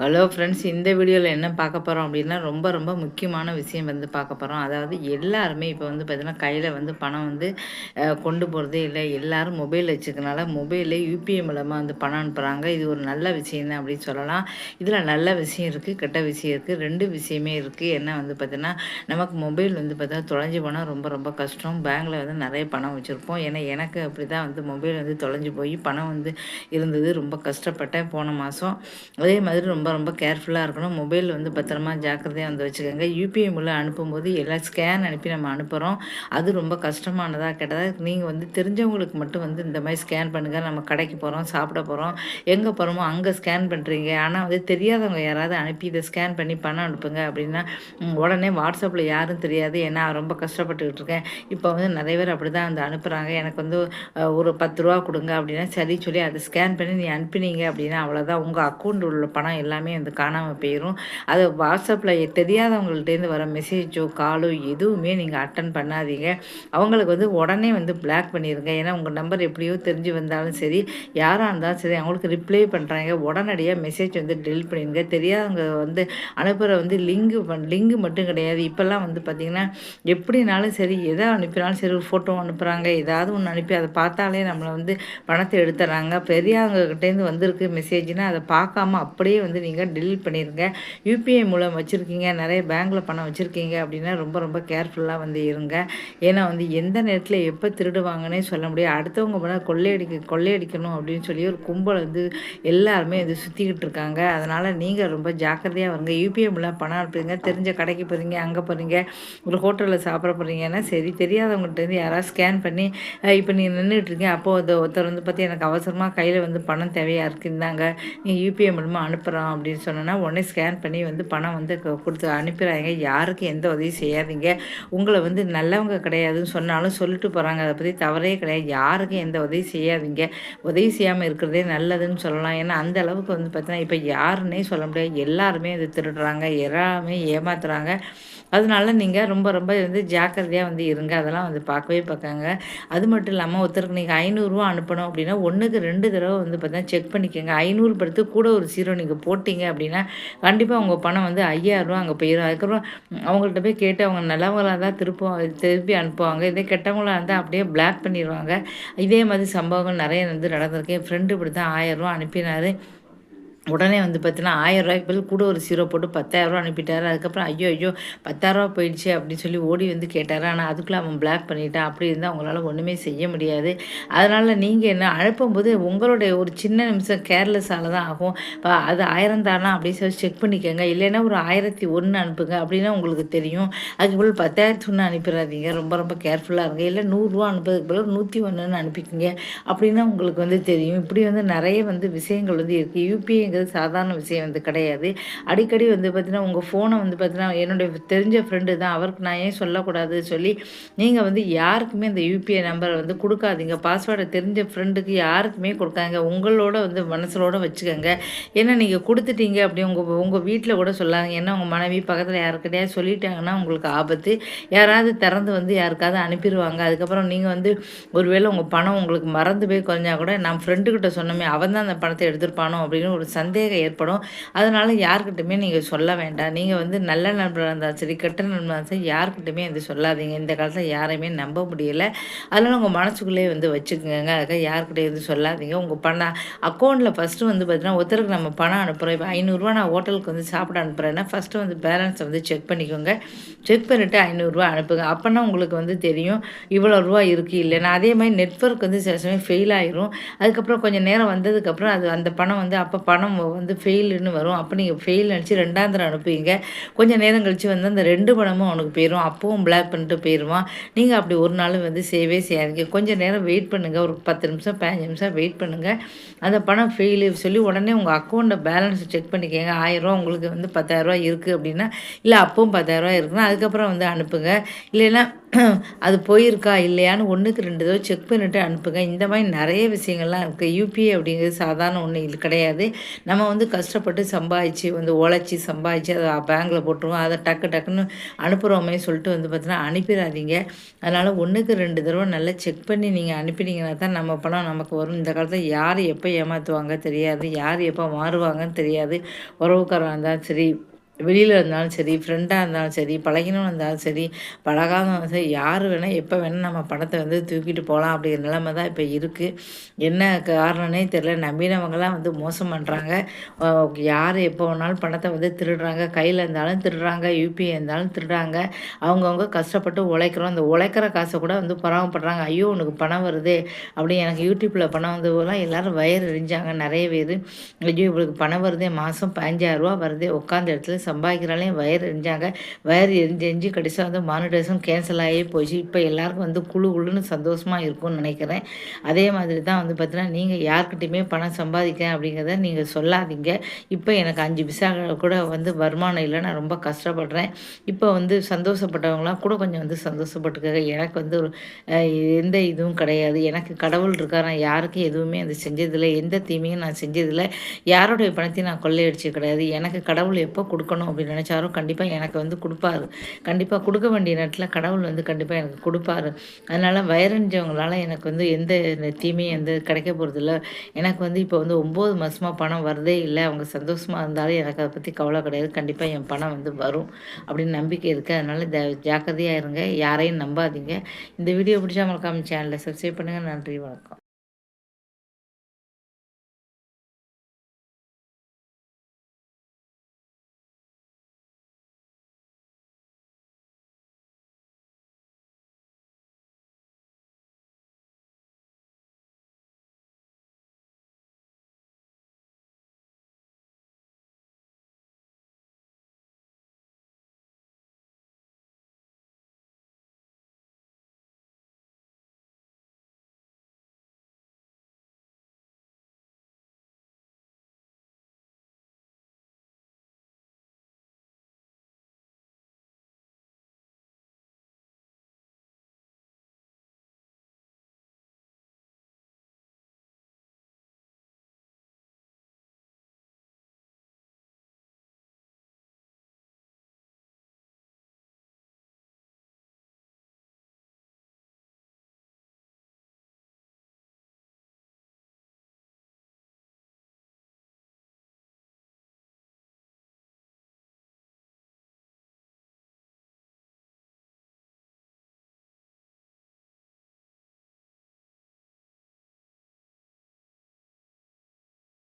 Hello friends இந்த வீடியோவில் என்ன பார்க்க போகிறோம் அப்படின்னா ரொம்ப ரொம்ப முக்கியமான விஷயம் வந்து பார்க்க போகிறோம் அதாவது எல்லாருமே இப்போ வந்து பார்த்திங்கன்னா கையில் வந்து பணம் வந்து கொண்டு போகிறதே இல்லை. எல்லாரும் மொபைல் வச்சுக்கனால மொபைலில் யூபிஐ மூலமாக வந்து பணம் அனுப்புகிறாங்க இது ஒரு நல்ல விஷயம் தான் அப்படின்னு சொல்லலாம். இதில் நல்ல விஷயம் இருக்குது கெட்ட விஷயம் இருக்குது ரெண்டு விஷயமே இருக்குது என்ன வந்து பார்த்திங்கன்னா நமக்கு மொபைல் வந்து பார்த்தா தொலைஞ்சு போனால் ரொம்ப ரொம்ப கஷ்டம். பேங்க்கில் வந்து நிறைய பணம் வச்சுருப்போம். ஏன்னா எனக்கு அப்படி தான் வந்து மொபைல் வந்து தொலைஞ்சு போய் பணம் வந்து இருந்தது. ரொம்ப கஷ்டப்பட்டேன் போன மாதம் அதே மாதிரி ரொம்ப ரொம்ப ரொம்ப கேர்ஃபுல்லாக இருக்கணும். மொபைல் வந்து பத்திரமா ஜாக்கிரதையாக வந்து வச்சுக்கோங்க. யூபிஐ மூலம் அனுப்பும்போது எல்லாம் ஸ்கேன் அனுப்பி நம்ம அனுப்புகிறோம் அது ரொம்ப கஷ்டமானதாக கேட்டதாக நீங்கள் வந்து தெரிஞ்சவங்களுக்கு மட்டும் வந்து இந்த மாதிரி ஸ்கேன் பண்ணுங்கள் நம்ம கடைக்கு போகிறோம் சாப்பிட போகிறோம் எங்கே போகிறோமோ அங்கே ஸ்கேன் பண்ணுறீங்க ஆனால் வந்து தெரியாதவங்க யாராவது அனுப்பி இதை ஸ்கேன் பண்ணி பணம் அனுப்புங்க அப்படின்னா உடனே வாட்ஸ்அப்பில் யாரும் தெரியாது. ஏன்னா ரொம்ப கஷ்டப்பட்டுக்கிட்டு இருக்கேன். இப்போ வந்து நிறைய பேர் அப்படி தான் வந்து அனுப்புகிறாங்க எனக்கு வந்து ஒரு பத்து ரூபா கொடுங்க அப்படின்னா சரி சொல்லி அதை ஸ்கேன் பண்ணி நீ அனுப்பினீங்க அப்படின்னா அவ்வளோதான் உங்கள் அக்கௌண்ட் உள்ள பணம் எல்லாம் எல்லாமே வந்து காணாமல் போயிடும் அது வாட்ஸ்அப்பில் தெரியாதவங்கள்ட்டேருந்து வர மெசேஜோ காலோ எதுவுமே நீங்கள் அட்டன் பண்ணாதீங்க. அவங்களுக்கு வந்து உடனே வந்து பிளாக் பண்ணிடுங்க ஏன்னா உங்கள் நம்பர் எப்படியோ தெரிஞ்சு வந்தாலும் சரி யாராக இருந்தாலும் சரி அவங்களுக்கு ரிப்ளை பண்ணுறாங்க உடனடியாக மெசேஜ் வந்து டெலிட் பண்ணிடுங்க தெரியாதவங்க வந்து அனுப்புகிற வந்து லிங்கு பண் லிங்கு மட்டும் கிடையாது. இப்போல்லாம் வந்து பார்த்திங்கன்னா எப்படினாலும் சரி எதை அனுப்பினாலும் சரி ஒரு ஃபோட்டோ அனுப்புகிறாங்க ஏதாவது ஒன்று அனுப்பி அதை பார்த்தாலே நம்மளை வந்து பணத்தை எடுத்துறாங்க. பெரியவங்ககிட்டேருந்து வந்திருக்கு மெசேஜ்னால் அதை பார்க்காம அப்படியே வந்து நீங்கள் டெலிட் பண்ணிடுங்க யூபிஐ மூலம் வச்சுருக்கீங்க. நிறைய பேங்க்கில் பணம் வச்சுருக்கீங்க அப்படின்னா ரொம்ப ரொம்ப கேர்ஃபுல்லாக வந்து இருங்க. ஏன்னா வந்து எந்த நேரத்தில் எப்போ திருடுவாங்கன்னே சொல்ல முடியாது. அடுத்தவங்க பண்ண கொள்ளையடிக்க கொள்ளையடிக்கணும் அப்படின்னு சொல்லி ஒரு கும்பல் வந்து எல்லாருமே இது சுற்றிக்கிட்டு இருக்காங்க. அதனால் நீங்கள் ரொம்ப ஜாக்கிரதையாக வருங்க யூபிஐ மூலம் பணம் அனுப்புறீங்க. தெரிஞ்ச கடைக்கு போகிறீங்க அங்கே போகிறீங்க ஒரு ஹோட்டலில் சாப்பிட போகிறீங்கன்னா சரி. தெரியாதவங்கள்ட்டேருந்து யாராவது ஸ்கேன் பண்ணி இப்போ நீ நின்றுட்டு இருக்கீங்க. அப்போது ஒருத்தர் வந்து பார்த்து எனக்கு அவசரமாக கையில் வந்து பணம் தேவையாக இருக்குந்தாங்க நீ யூபிஐ மூலமாக அனுப்புகிறோம் அப்படின்னு சொன்னோன்னா உடனே ஸ்கேன் பண்ணி வந்து பணம் வந்து கொடுத்து அனுப்பிடுறாங்க யாருக்கு எந்த உதவியும் செய்யாதீங்க. உங்களை வந்து நல்லவங்க கிடையாதுன்னு சொன்னாலும் சொல்லிட்டு போகிறாங்க அதை பற்றி தவறே கிடையாது. யாருக்கும் எந்த உதவி செய்யாதீங்க. உதவி செய்யாமல் இருக்கிறதே நல்லதுன்னு சொல்லலாம். ஏன்னா அந்த அளவுக்கு வந்து பார்த்தீங்கன்னா இப்போ யாருன்னே சொல்ல முடியாது. எல்லாருமே இது திருடுறாங்க. எல்லாமே ஏமாத்துறாங்க. அதனால நீங்கள் ரொம்ப ரொம்ப வந்து ஜாக்கிரதையாக வந்து இருங்க. அதெல்லாம் வந்து பார்க்கவே பார்க்காங்க. அது மட்டும் இல்லாமல் ஒருத்தருக்கு நீங்கள் ஐநூறுரூவா அனுப்பணும் அப்படின்னா ஒன்றுக்கு ரெண்டு தடவை வந்து பார்த்தீங்கன்னா செக் பண்ணிக்கோங்க. ஐநூறு படுத்து கூட ஒரு சீரோ நீங்கள் போட்டு போட்டிங்க அப்படின்னா கண்டிப்பாக உங்கள் பணம் வந்து ஐயாயிரரூவா அங்கே போயிடும் அதுக்கப்புறம் அவங்கள்ட்ட போய் கேட்டு அவங்க நல்லவங்களாக தான் திருப்ப திருப்பி அனுப்புவாங்க. இதே கெட்டவங்களாக இருந்தால் அப்படியே பிளாக் பண்ணிடுவாங்க இதே மாதிரி சம்பவங்கள் நிறைய வந்து நடந்திருக்கு. என் ஃப்ரெண்டு இப்படி தான் ஆயிரரூவா அனுப்பினார். உடனே வந்து பார்த்தீங்கன்னா ஆயிரம் ரூபாய்க்கு பதில் கூட ஒரு சீரோ போட்டு பத்தாயிரரூவா அனுப்பிட்டாரு. அதுக்கப்புறம் ஐயோ ஐயோ பத்தாயிரரூவா போயிடுச்சு அப்படின்னு சொல்லி ஓடி வந்து கேட்டார். ஆனால் அதுக்குள்ளே அவன் பிளாக் பண்ணிட்டான். அப்படி இருந்தால் அவங்களால ஒன்றுமே செய்ய முடியாது. அதனால் நீங்கள் என்ன அனுப்பும்போது உங்களுடைய ஒரு சின்ன நிமிஷம் கேர்லெஸ்ஸால் தான் ஆகும். இப்போ அது ஆயிரம் தானா அப்படின்னு சொல்லி செக் பண்ணிக்கோங்க. இல்லைன்னா ஒரு ஆயிரத்தி ஒன்று அனுப்புங்க அப்படின்னா உங்களுக்கு தெரியும். அதுக்கு பதில் பத்தாயிரத்து ஒன்று அனுப்பிடாதீங்க. ரொம்ப ரொம்ப கேர்ஃபுல்லாக இருங்க. இல்லை நூறுரூவா அனுப்புறதுக்கு பதில் நூற்றி ஒன்றுன்னு அனுப்பிக்கிங்க. அப்படின்னா உங்களுக்கு வந்து தெரியும். இப்படி வந்து நிறைய வந்து விஷயங்கள் வந்து இருக்குது அப்படிங்கிறது சாதாரண விஷயம் வந்து கிடையாது. அடிக்கடி வந்து பார்த்தீங்கன்னா உங்கள் ஃபோனை வந்து பார்த்தீங்கன்னா என்னுடைய தெரிஞ்ச ஃப்ரெண்டு தான். அவருக்கு நான் ஏன் சொல்லக்கூடாது சொல்லி நீங்கள் வந்து யாருக்குமே இந்த யூபிஐ நம்பரை வந்து கொடுக்காதீங்க. பாஸ்வேர்டை தெரிஞ்ச ஃப்ரெண்டுக்கு யாருக்குமே கொடுக்காங்க. உங்களோட வந்து மனசோட வச்சுக்கோங்க. ஏன்னா நீங்கள் கொடுத்துட்டீங்க அப்படி உங்கள் உங்கள் வீட்டில் கூட சொல்லாங்க ஏன்னா உங்கள் மனைவி பக்கத்தில் யாருக்கிட்டையா சொல்லிட்டாங்கன்னா உங்களுக்கு ஆபத்து. யாராவது திறந்து வந்து யாருக்காவது அனுப்பிடுவாங்க அதுக்கப்புறம் நீங்கள் வந்து ஒருவேளை உங்கள் பணம் உங்களுக்கு மறந்து போய் குறைஞ்சா கூட நான் ஃப்ரெண்டுக்கிட்ட சொன்னோமே அவன் தான் அந்த பணத்தை எடுத்திருப்பானோ அப்படின்னு ஒரு சந்தேகம் ஏற்படும். அதனால் யாருக்கிட்டுமே நீங்கள் சொல்ல வேண்டாம். நீங்கள் வந்து நல்ல நண்பராக இருந்தாலும் சரி கெட்ட நண்பராக இருந்தாலும் சரி யாருக்கிட்டுமே வந்து சொல்லாதீங்க. இந்த காலத்தில் யாரையுமே நம்ப முடியல. அதனால் உங்கள் மனசுக்குள்ளேயே வந்து வச்சுக்கோங்க. அதுக்காக யாருக்கிட்டே வந்து சொல்லாதீங்க. உங்கள் பணம் அக்கௌண்ட்டில் ஃபஸ்ட்டு வந்து பார்த்தீங்கன்னா ஒருத்தருக்கு நம்ம பணம் அனுப்புகிறோம் இப்போ ஐநூறுரூவா நான் ஹோட்டலுக்கு வந்து சாப்பிட அனுப்புகிறேன்னா ஃபஸ்ட்டு வந்து பேலன்ஸை வந்து செக் பண்ணிக்கோங்க. செக் பண்ணிவிட்டு ஐநூறுரூவா அனுப்புங்க. அப்போனா உங்களுக்கு வந்து தெரியும் இவ்வளோ ரூபா இருக்குது இல்லைன்னா. அதே மாதிரி நெட்ஒர்க் வந்து சில சமயம் ஃபெயில் ஆயிரும். அதுக்கப்புறம் கொஞ்சம் நேரம் வந்ததுக்கப்புறம் அது அந்த பணம் வந்து அப்போ பணம் வந்து ஃபெயிலுன்னு வரும். அப்போ நீங்கள் ஃபெயில் நினச்சி ரெண்டாம் தரம் அனுப்புவீங்க. கொஞ்சம் நேரம் கழித்து வந்து அந்த ரெண்டு பணமும் அவனுக்கு போயிடும் அப்பவும் பிளாக் பண்ணிட்டு போயிடுவான் நீங்கள் அப்படி ஒரு நாள் வந்து சேவே செய்யாதீங்க. கொஞ்சம் நேரம் வெயிட் பண்ணுங்கள் ஒரு பத்து நிமிஷம் பதினஞ்சு நிமிஷம் வெயிட் பண்ணுங்கள் அந்த பணம் ஃபெயிலு சொல்லி உடனே உங்கள் அக்கௌண்ட்டை பேலன்ஸ் செக் பண்ணிக்கோங்க. ஆயிரரூவா உங்களுக்கு வந்து பத்தாயிரரூவா இருக்குது அப்படின்னா இல்லை அப்பவும் பத்தாயிரரூவா இருக்குன்னா அதுக்கப்புறம் வந்து அனுப்புங்க. இல்லைன்னா அது போயிருக்கா இல்லையான்னு ஒன்றுக்கு ரெண்டு தடவை செக் பண்ணிவிட்டு அனுப்புங்க. இந்த மாதிரி நிறைய விஷயங்கள்லாம் இருக்குது யூபிஐ அப்படிங்கிறது சாதாரண ஒன்று இல்லை கிடையாது. நம்ம வந்து கஷ்டப்பட்டு சம்பாதிச்சு வந்து உழைச்சி சம்பாதிச்சு அதை பேங்கில் போட்டுருவோம். அதை டக்கு டக்குன்னு அனுப்புகிறோமே சொல்லிட்டு வந்து பார்த்தீங்கன்னா அனுப்பிடாதீங்க. அதனால் ஒன்றுக்கு ரெண்டு தடவை நல்லா செக் பண்ணி நீங்கள் அனுப்பினீங்கன்னா தான் நம்ம பணம் நமக்கு வரும். இந்த காலத்தில் யார் எப்போ ஏமாற்றுவாங்க தெரியாது. யார் எப்போ மாறுவாங்கன்னு தெரியாது. உறவுக்காரன் இருந்தாலும் சரி வெளியில் இருந்தாலும் சரி ஃப்ரெண்டாக இருந்தாலும் சரி பழகினும் இருந்தாலும் சரி பழகாதவன் சரி யார் வேணால் எப்போ வேணால் நம்ம பணத்தை வந்து தூக்கிட்டு போகலாம் அப்படிங்கிற நிலைமை தான் இப்போ இருக்குது என்ன காரணம்னே தெரில நம்பினவங்களாம் வந்து மோசம் பண்ணுறாங்க யார் எப்போ வேணாலும் பணத்தை வந்து திருடுறாங்க. கையில் இருந்தாலும் திருடுறாங்க. யூபிஐ இருந்தாலும் திருடுறாங்க. அவங்கவுங்க கஷ்டப்பட்டு உழைக்கிறோம். அந்த உழைக்கிற காசை கூட வந்து பராமப்படுறாங்க ஐயோ உனக்கு பணம் வருது அப்படி எனக்கு யூடியூப்பில் பணம் வந்ததுலாம் எல்லோரும் வயர் எரிஞ்சாங்க. நிறைய பேர். ஐயோ இவளுக்கு பணம் வருதே மாதம் பதினஞ்சாயிரரூவா வருதே உட்காந்த இடத்துல சம்பாதிக்கிறாலே வயர் எரிஞ்சாங்க. வயர் எரிஞ்சு எரிஞ்சு கடைசியாக வந்து மானிட்டேஷன் கேன்சல் ஆகி போச்சு. இப்போ எல்லாருக்கும் வந்து குழு குழுன்னு சந்தோஷமாக இருக்கும்னு நினைக்கிறேன். அதே மாதிரி தான் வந்து பார்த்தீங்கன்னா நீங்கள் யார்கிட்டையுமே பணம் சம்பாதிக்க அப்படிங்கிறத நீங்கள் சொல்லாதீங்க. இப்போ எனக்கு அஞ்சு விசா கூட வந்து வருமானம் இல்லை நான் ரொம்ப கஷ்டப்படுறேன். இப்போ வந்து சந்தோஷப்பட்டவங்களாம் கூட கொஞ்சம் வந்து சந்தோஷப்பட்டுக்க எனக்கு வந்து ஒரு எந்த இதுவும் கிடையாது. எனக்கு கடவுள் இருக்கா நான் யாருக்கும் எதுவுமே அது செஞ்சதில்லை. எந்த தீமையும் நான் செஞ்சதில்லை. யாருடைய பணத்தையும் நான் கொள்ளையடிச்சு கிடையாது. எனக்கு கடவுள் எப்போ கொடுக்கணும் கொடுக்கணும் அப்படின்னு நினச்சாரோ கண்டிப்பாக எனக்கு வந்து கொடுப்பாரு. கண்டிப்பாக கொடுக்க வேண்டிய நேரத்தில் கடவுள் வந்து கண்டிப்பாக எனக்கு கொடுப்பாரு. அதனால் வயரஞ்சவங்களால எனக்கு வந்து எந்த தீமையும் எந்த கிடைக்க போகிறதில்ல எனக்கு வந்து இப்போ வந்து ஒம்பது மாதமாக பணம் வரதே இல்லை. அவங்க சந்தோஷமாக இருந்தாலும் எனக்கு அதை பற்றி கவலை கிடையாது. கண்டிப்பாக என் பணம் வந்து வரும் அப்படின்னு நம்பிக்கை இருக்குது அதனால் த ஜாக்கிரதையாக இருங்க. யாரையும் நம்பாதீங்க. இந்த வீடியோ பிடிச்சா மறக்காமல் சேனலை சப்ஸ்கிரைப் பண்ணுங்கள் நன்றி வணக்கம்.